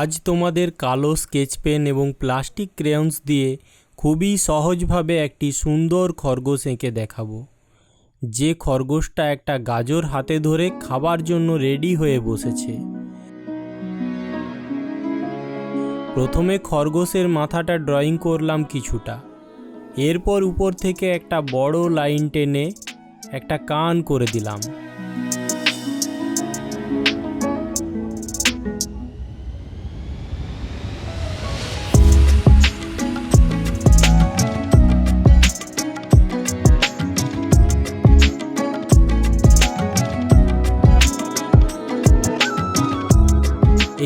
আজ তোমাদের কালো স্কেচ পেন এবং প্লাস্টিক ক্রেয়ন্স দিয়ে খুবই সহজভাবে একটি সুন্দর খরগোশ এঁকে দেখাবো। যে খরগোশটা একটা গাজর হাতে ধরে খাবার জন্য রেডি হয়ে বসেছে। প্রথমে খরগোশের মাথাটা ড্রয়িং করলাম কিছুটা। এরপর উপর থেকে একটা বড় লাইন টেনে একটা কান করে দিলাম।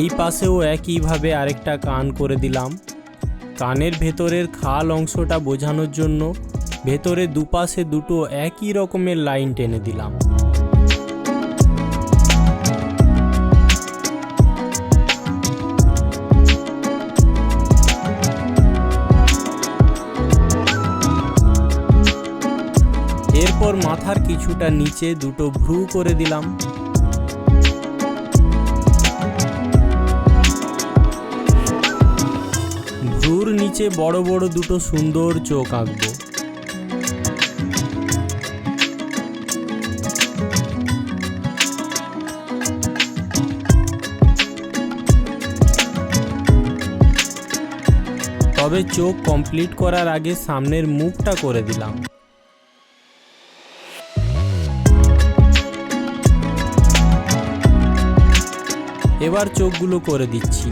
এই পাশেও একইভাবে আরেকটা কান করে দিলাম। কানের ভেতরের খাল অংশটা বোঝানোর জন্য ভেতরে দুপাশে দুটো একই রকমের লাইন টেনে দিলাম। এরপর মাথার কিছুটা নিচে দুটো ভ্রু করে দিলাম। ভ্রুর নিচে বড় বড় দুটো সুন্দর চোখ আঁকবো। তবে চোখ কমপ্লিট করার আগে সামনের মুখটা করে দিলাম। এবার চোখগুলো করে দিচ্ছি।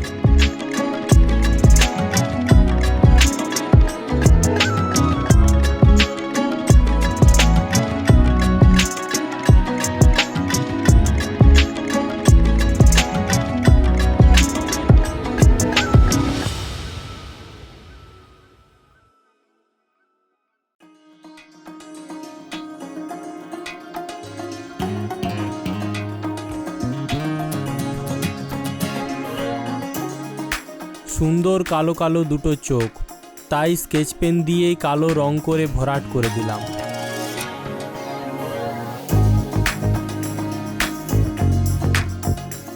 সুন্দর কালো কালো দুটো চোখ। তাই স্কেচ পেন দিয়েই কালো রং করে ভরাট করে দিলাম।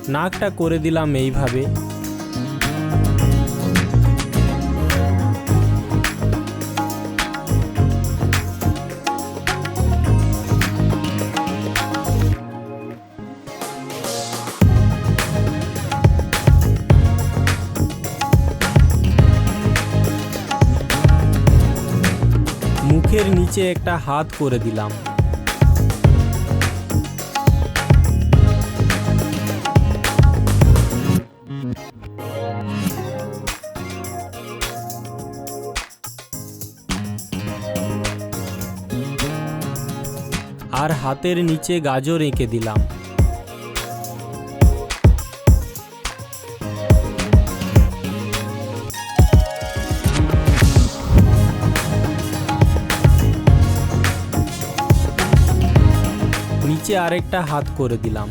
নাকটা করে দিলাম এইভাবে। মুখের নিচে একটা হাত করে দিলাম। আর হাতের নিচে গাজর এঁকে দিলাম। নিচে আরেকটা হাত করে দিলাম।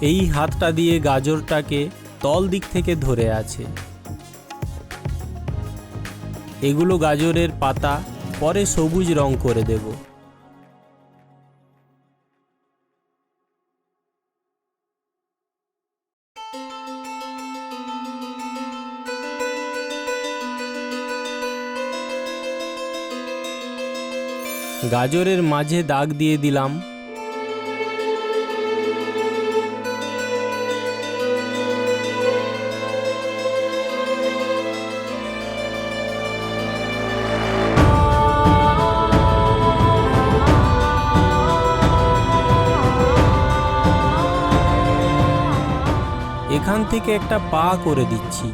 এই হাতটা দিয়ে গাজরটাকে তল দিক থেকে ধরে আছে। এগুলো গাজরের পাতা, পরে সবুজ রং করে দেব। গাজরের মাঝে দাগ দিয়ে দিলাম। এখান থেকে একটা পা করে দিচ্ছি।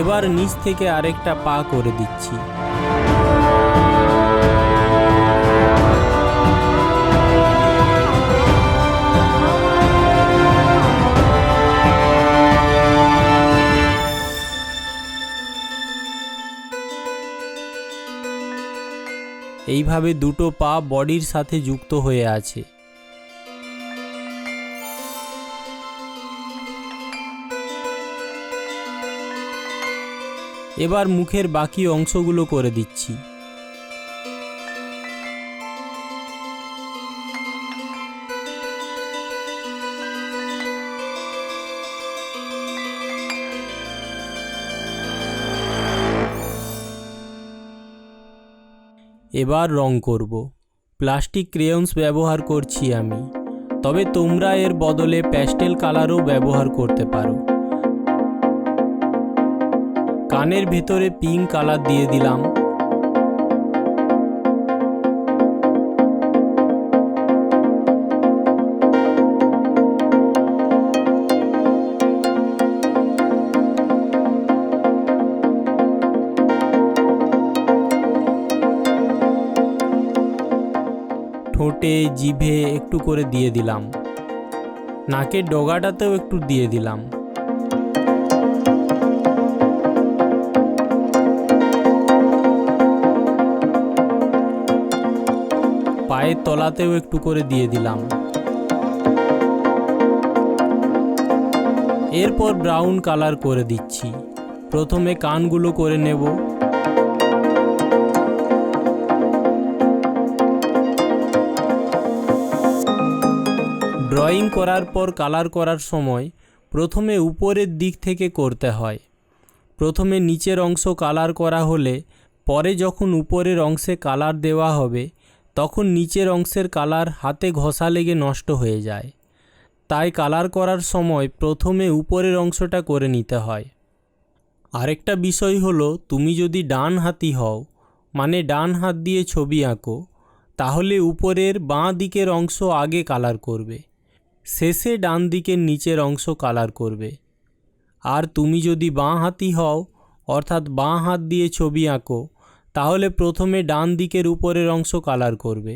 এবার নিচ থেকে আরেকটা পা করে দিচ্ছি। এইভাবে দুটো পা বডির সাথে যুক্ত হয়ে আছে। এবার মুখের বাকি অংশগুলো করে দিচ্ছি। এবার রং করব। প্লাস্টিক ক্রেয়ন্স ব্যবহার করছি আমি। তবে তোমরা এর বদলে প্যাস্টেল কালারও ব্যবহার করতে পারো। কানের ভেতরে পিঙ্ক কালার দিয়ে দিলাম। ঠোঁটে, জিভে একটু করে দিয়ে দিলাম। নাকের ডগাটাতেও একটু দিয়ে দিলাম। পায়ের তলাতেও একটু করে দিয়ে দিলাম। এরপর ব্রাউন কালার করে দিচ্ছি। প্রথমে কানগুলো করে নেব। ড্রয়িং করার পর কালার করার সময় প্রথমে উপরের দিক থেকে করতে হয়। প্রথমে নিচের অংশ কালার করা হলে পরে যখন উপরের অংশে কালার দেওয়া হবে, তখন নিচের অংশের কালার হাতে ঘষা লেগে নষ্ট হয়ে যায়। তাই কালার করার সময় প্রথমে উপরের অংশটা করে নিতে হয়। আরেকটা বিষয় হলো, তুমি যদি ডান হাতি হও মানে ডান হাত দিয়ে ছবি আঁকো, তাহলে উপরের বাঁ দিকের অংশ আগে কালার করবে। শেষে ডান দিকের নিচের অংশ কালার করবে। আর তুমি যদি বাঁ হাতি হও, অর্থাৎ বাঁ হাত দিয়ে ছবি আঁকো, তাহলে প্রথমে ডান দিকের উপরের অংশ কালার করবে।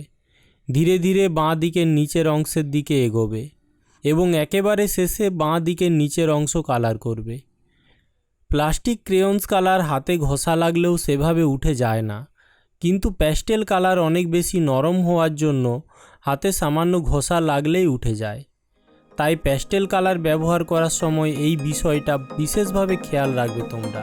ধীরে ধীরে বাঁ দিকের নিচের অংশের দিকে এগোবে এবং একেবারে শেষে বাঁ দিকের নিচের অংশ কালার করবে। প্লাস্টিক ক্রেয়ন্স কালার হাতে ঘষা লাগলেও সেভাবে উঠে যায় না, কিন্তু প্যাস্টেল কালার অনেক বেশি নরম হওয়ার জন্য হাতে সামান্য ঘষা লাগলেই উঠে যায়। তাই প্যাস্টেল কালার ব্যবহার করার সময় এই বিষয়টা বিশেষভাবে খেয়াল রাখবে তোমরা।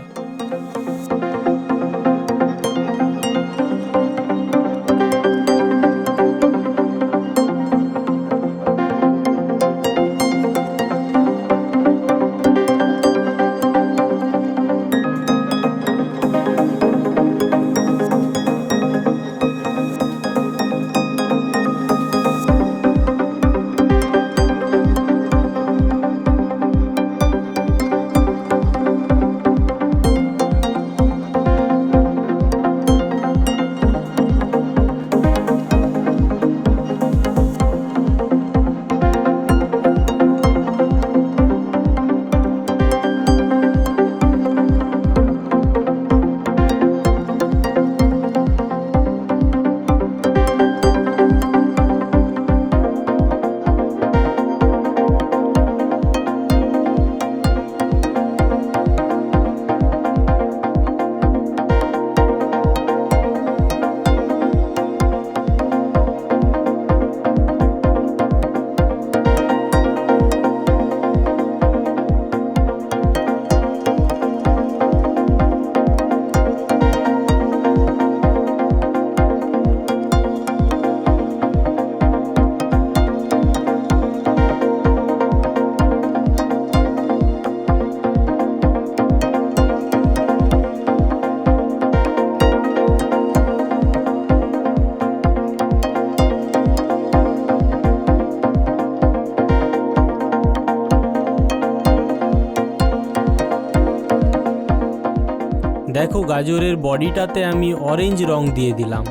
দেখো গাজরের বডিটাতে আমি অরেঞ্জ রং দিয়ে দিলাম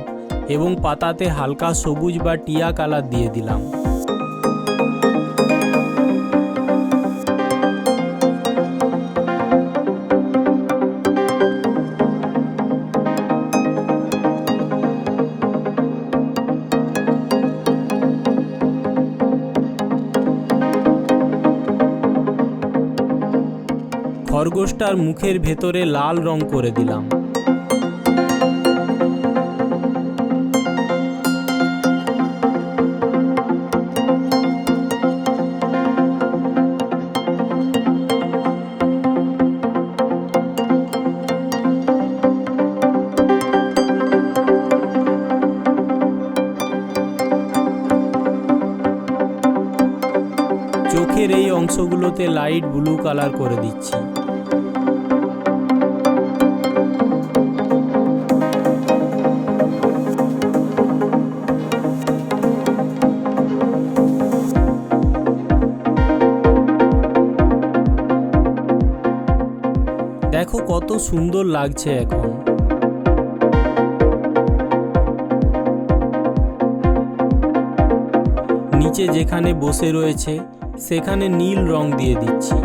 এবং পাতাতে হালকা সবুজ বা টিয়া কালার দিয়ে দিলাম। খরগোশটার মুখের ভেতরে লাল রং করে দিলাম। চোখের এই অংশগুলোতে লাইট ব্লু কালার করে দিচ্ছি। সুন্দর লাগছে এখন। নিচে যেখানে বসে রয়েছে, সেখানে নীল রং দিয়ে দিচ্ছি।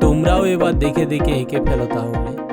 তোমরাও এবার দেখে দেখে এঁকে ফেলো তাহলে।